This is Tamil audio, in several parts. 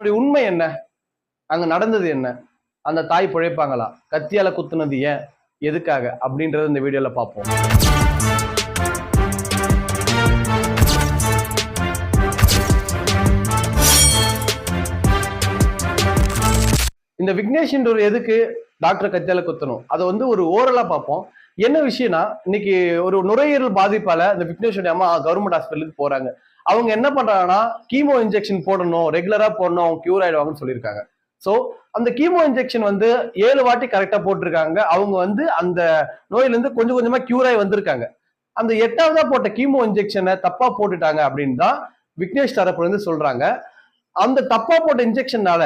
அப்படி உண்மை என்ன? அங்க நடந்தது என்ன? அந்த தாய் பிழைப்பாங்களா? கத்தியால குத்துனது ஏன்? எதுக்காக? அப்படின்றத இந்த வீடியோல பார்ப்போம். இந்த விக்னேஷ்ன்ற ஒரு எதுக்கு டாக்டர் கத்தியால குத்தணும்? அதை வந்து ஒரு ஓரலா பார்ப்போம். என்ன விஷயம்னா இன்னைக்கு ஒரு நுரையீரல் பாதிப்பால இந்த விக்னேஸ்வரி அம்மா கவர்மெண்ட் ஹாஸ்பிட்டலுக்கு போறாங்க. அவங்க என்ன பண்றாங்கன்னா கீமோ இன்ஜெக்ஷன் போடணும் ரெகுலரா போடணும் அவங்க கியூர் ஆயிடுவாங்கன்னு சொல்லியிருக்காங்க. ஸோ அந்த கீமோ இன்ஜெக்ஷன் வந்து ஏழு வாட்டி கரெக்டா போட்டிருக்காங்க. அவங்க வந்து அந்த நோயிலேருந்து கொஞ்சம் கொஞ்சமா கியூர் ஆகி வந்திருக்காங்க. அந்த எட்டாவதா போட்ட கீமோ இன்ஜெக்ஷனை தப்பா போட்டுட்டாங்க அப்படின்னு தான் விக்னேஷ் தரப்புல இருந்து சொல்றாங்க. அந்த தப்பா போட்ட இன்ஜெக்ஷனால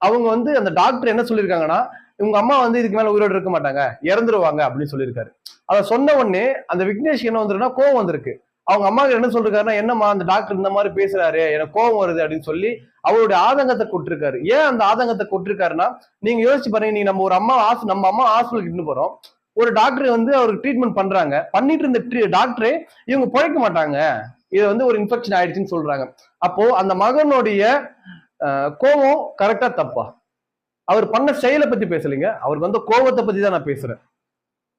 அவங்க வந்து அந்த டாக்டர் என்ன சொல்லியிருக்காங்கன்னா இவங்க அம்மா வந்து இதுக்கு மேல உயிரோடு இருக்க மாட்டாங்க. இறந்துருவாங்க அப்படின்னு சொல்லியிருக்காரு. அதை சொன்ன உடனே அந்த விக்னேஷ் என்ன வந்துருன்னா கோவம் வந்திருக்கு. அவங்க அம்மா என்ன சொல்றாருன்னா என்னம்மா அந்த டாக்டர் இந்த மாதிரி பேசுறாரு எனக்கு கோவம் வருது அப்படின்னு சொல்லி அவருடைய ஆதங்கத்தை கொட்டிருக்காரு. ஏன் அந்த ஆதங்கத்தை கொட்டிருக்காருன்னா நீங்க யோசிச்சு பாருங்க நீங்க நம்ம ஒரு அம்மா ஹாஸ் நம்ம அம்மா ஹாஸ்பிட்டலுக்கு இட்டு போறோம். ஒரு டாக்டர் வந்து அவருக்கு ட்ரீட்மெண்ட் பண்றாங்க. பண்ணிட்டு இருந்த டாக்டரே இவங்க பிழைக்க மாட்டாங்க. இது வந்து ஒரு இன்ஃபெக்ஷன் ஆயிடுச்சுன்னு சொல்றாங்க. அப்போ அந்த மகனுடைய கோபம் கோவம் கரெக்டா தப்பா? அவர் பண்ண செயலை பத்தி பேசலைங்க. அவருக்கு வந்து கோவத்தை பத்தி தான் நான் பேசுறேன்.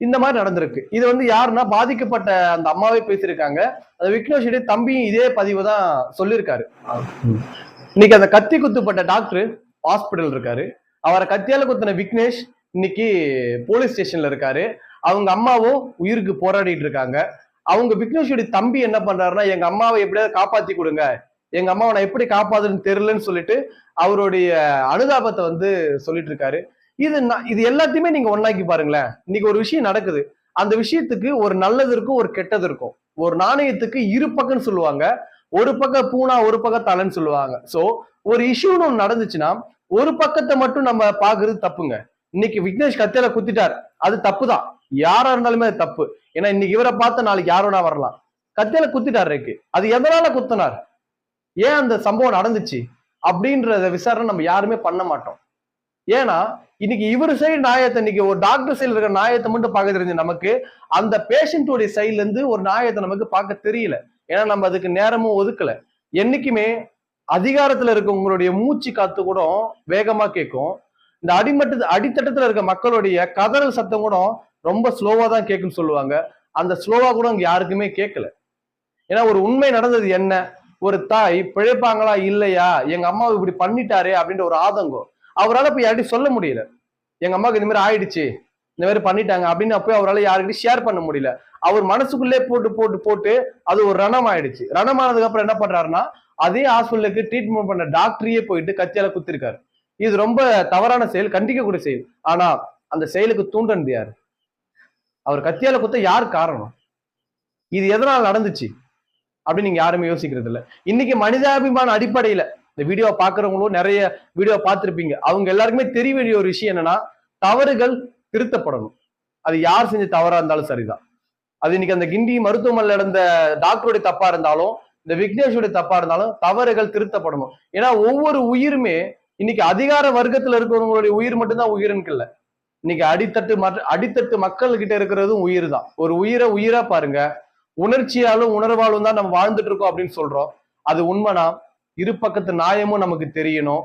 இந்த மாதிரி நடந்திருக்கு. இது வந்து யாருன்னா பாதிக்கப்பட்ட அந்த அம்மாவே பேசியிருக்காங்க. அந்த விக்னேஷுடைய தம்பியும் இதே பதிவு தான் சொல்லியிருக்காரு. இன்னைக்கு அந்த கத்தி குத்துப்பட்ட டாக்டர் ஹாஸ்பிட்டல் இருக்காரு. அவரை கத்தியால குத்தின விக்னேஷ் இன்னைக்கு போலீஸ் ஸ்டேஷன்ல இருக்காரு. அவங்க அம்மாவும் உயிருக்கு போராடிட்டு இருக்காங்க. அவங்க விக்னேஷுடைய தம்பி என்ன பண்றாருன்னா எங்க அம்மாவை எப்படியாவது காப்பாத்தி கொடுங்க. எங்க அம்மாவை நான் எப்படி காப்பாதுன்னு தெரியலன்னு சொல்லிட்டு அவருடைய அனுதாபத்தை வந்து சொல்லிட்டு இருக்காரு இது இது எல்லாத்தையுமே நீங்க ஒன்னாக்கி பாருங்களேன். இன்னைக்கு ஒரு விஷயம் நடக்குது. அந்த விஷயத்துக்கு ஒரு நல்லது இருக்கும் ஒரு கெட்டது இருக்கும். ஒரு நாணயத்துக்கு இரு பக்கம்னு சொல்லுவாங்க. ஒரு பக்கம் பூனா ஒரு பக்கம் தலைன்னு சொல்லுவாங்க. சோ ஒரு இஷ்யூன்னு ஒன்று நடந்துச்சுன்னா ஒரு பக்கத்தை மட்டும் நம்ம பாக்குறது தப்புங்க. இன்னைக்கு விக்னேஷ் கத்தியில குத்திட்டார். அது தப்பு தான் யாரா இருந்தாலுமே அது தப்பு. ஏன்னா இன்னைக்கு இவரை பார்த்து நாளைக்கு யாரோனா வரலாம். கத்தியில குத்திட்டார் இருக்கு அது எதனால குத்தினார்? ஏன் அந்த சம்பவம் நடந்துச்சு அப்படின்றத விசாரணை நம்ம யாருமே பண்ண மாட்டோம். ஏன்னா இன்னைக்கு இவர் சைடு நாயத்தை இன்னைக்கு ஒரு டாக்டர் சைடுல இருக்கிற நாயத்தை மட்டும் பார்க்க தெரிஞ்சு நமக்கு அந்த பேஷண்டோடைய சைட்ல இருந்து ஒரு நியாயத்தை நமக்கு பார்க்க தெரியல. ஏன்னா நம்ம அதுக்கு நேரமும் ஒதுக்கல. என்னைக்குமே அதிகாரத்துல இருக்க உங்களுடைய மூச்சு காத்து கூட வேகமா கேட்கும். இந்த அடிமட்ட அடித்தட்டத்துல இருக்க மக்களுடைய கதறல் சத்தம் கூட ரொம்ப ஸ்லோவா தான் கேட்கும்னு சொல்லுவாங்க. அந்த ஸ்லோவா கூட அங்க யாருக்குமே கேட்கல. ஏன்னா ஒரு உண்மை நடந்தது என்ன? ஒரு தாய் பிழைப்பாங்களா இல்லையா? எங்க அம்மாவை இப்படி பண்ணிட்டாரே அப்படின்ற ஒரு ஆதங்கம். அவரால் இப்போ யார்கிட்டயும் சொல்ல முடியல. எங்க அம்மாவுக்கு இந்த மாதிரி ஆயிடுச்சு. இந்த மாதிரி பண்ணிட்டாங்க அப்படின்னு அப்போ அவரால் யாருக்கிட்டையும் ஷேர் பண்ண முடியல. அவர் மனசுக்குள்ளே போட்டு போட்டு போட்டு அது ஒரு ரணம் ஆயிடுச்சு ரணம் ஆனதுக்கு அப்புறம் என்ன பண்றாருன்னா அதே ஹாஸ்பிட்டலுக்கு ட்ரீட்மெண்ட் பண்ண டாக்டரையே போயிட்டு கத்தியால குத்திருக்காரு. இது ரொம்ப தவறான செயல் கண்டிக்கக்கூடிய செயல் ஆனா அந்த செயலுக்கு தூண்டது யாரு? அவர் கத்தியால குத்த யார் காரணம்? இது எதனால் நடந்துச்சு? அப்படின்னு நீங்க யாருமே யோசிக்கிறது இல்லை. இன்னைக்கு மனிதாபிமான அடிப்படையில இந்த வீடியோ பாக்குறவங்களும் நிறைய வீடியோ பார்த்துருப்பீங்க. அவங்க எல்லாருக்குமே தெரிய வேண்டிய ஒரு விஷயம் என்னன்னா தவறுகள் திருத்தப்படணும். அது யார் செஞ்ச தவறா இருந்தாலும் சரிதான். அது இன்னைக்கு அந்த கிண்டி மருத்துவமனையில் நடந்த டாக்டருடைய தப்பா இருந்தாலும் இந்த விக்னேஷுடைய தப்பா இருந்தாலும் தவறுகள் திருத்தப்படணும். ஏன்னா ஒவ்வொரு உயிருமே இன்னைக்கு அதிகார வர்க்கத்துல இருக்கிறவங்களுடைய உயிர் மட்டும்தான் உயிர்னு இல்ல. இன்னைக்கு அடித்தட்டு மற்ற அடித்தட்டு மக்கள் கிட்ட இருக்கிறதும் உயிர் தான் ஒரு உயிரை உயிரா பாருங்க. உணர்ச்சியாலும் உணர்வாலும் தான் நம்ம வாழ்ந்துட்டு இருக்கோம் அப்படின்னு சொல்றோம். அது உண்மைனா இரு பக்கத்து நியாயமும் நமக்கு தெரியணும்.